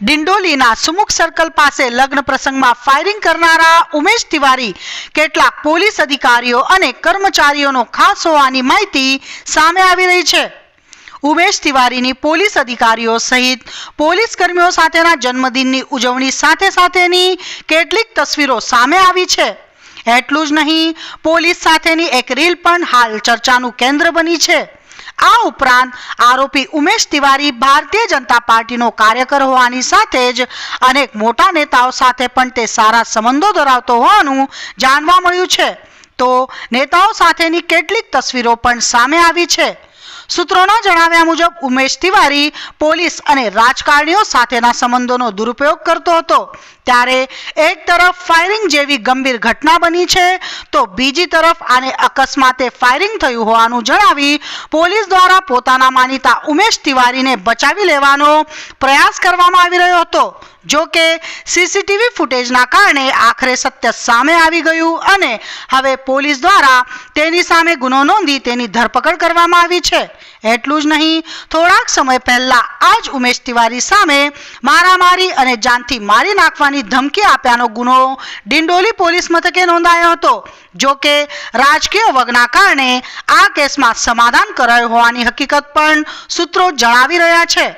ડિંડોલીના Sumukh circle પાસે લગ્ન પ્રસંગમાં ફાયરિંગ કરનારા ઉમેશ તિવારી, કેટલાક પોલીસ અધિકારીઓ અને કર્મચારીઓનો ખાસ હોવાની માહિતી સામે આવી રહી છે. ઉમેશ તિવારીની પોલીસ અધિકારીઓ સહિત પોલીસ કર્મીઓ સાથેના જન્મદિનની ઉજવણી સાથે સાથેની કેટલીક તસવીરો સામે આવી છે. એટલું જ નહીં, પોલીસ સાથેની એક રીલ પણ હાલ ચર્ચાનું કેન્દ્ર બની છે. આ ઉપરાંત આરોપી ઉમેશ તિવારી ભારતીય જનતા પાર્ટીનો કાર્યકર હોવાની સાથે જ અનેક મોટા નેતાઓ સાથે પણ તે સારા સંબંધો ધરાવતો હોવાનું જાણવા મળ્યું છે. તો નેતાઓ સાથેની કેટલીક તસવીરો પણ સામે આવી છે. સૂત્રોના જણાવ્યા મુજબ, ઉમેશ તિવારી પોલીસ અને રાજકારણીઓ સાથેના સંબંધોનો દુરુપયોગ કરતો હતો. ત્યારે એક તરફ ફાયરિંગ જેવી ગંભીર ઘટના બની છે, તો બીજી તરફ આને અકસ્માતે ફાયરિંગ થયું હોવાનું જણાવી પોલીસ દ્વારા પોતાના માનીતા ઉમેશ તિવારીને બચાવી લેવાનો પ્રયાસ કરવામાં આવી રહ્યો હતો. જો કે, સીસીટીવી ફૂટેજના કારણે આખરે સત્ય સામે આવી ગયું અને હવે પોલીસ દ્વારા તેની સામે ગુનો નોંધી તેની ધરપકડ કરવામાં આવી છે. એટલું જ નહીં, થોડાક સમય પહેલા આ જ ઉમેશ તિવારી સામે મારામારી અને જાનથી મારી નાખવાની ધમકી આપ્યાનો ગુનો ડિંડોલી પોલીસ મથકે નોંધાયો હતો, જો કે રાજકીય વગના કારણે આ કેસમાં સમાધાન કરાયું હોવાની હકીકત પણ સૂત્રો જણાવી રહ્યા છે.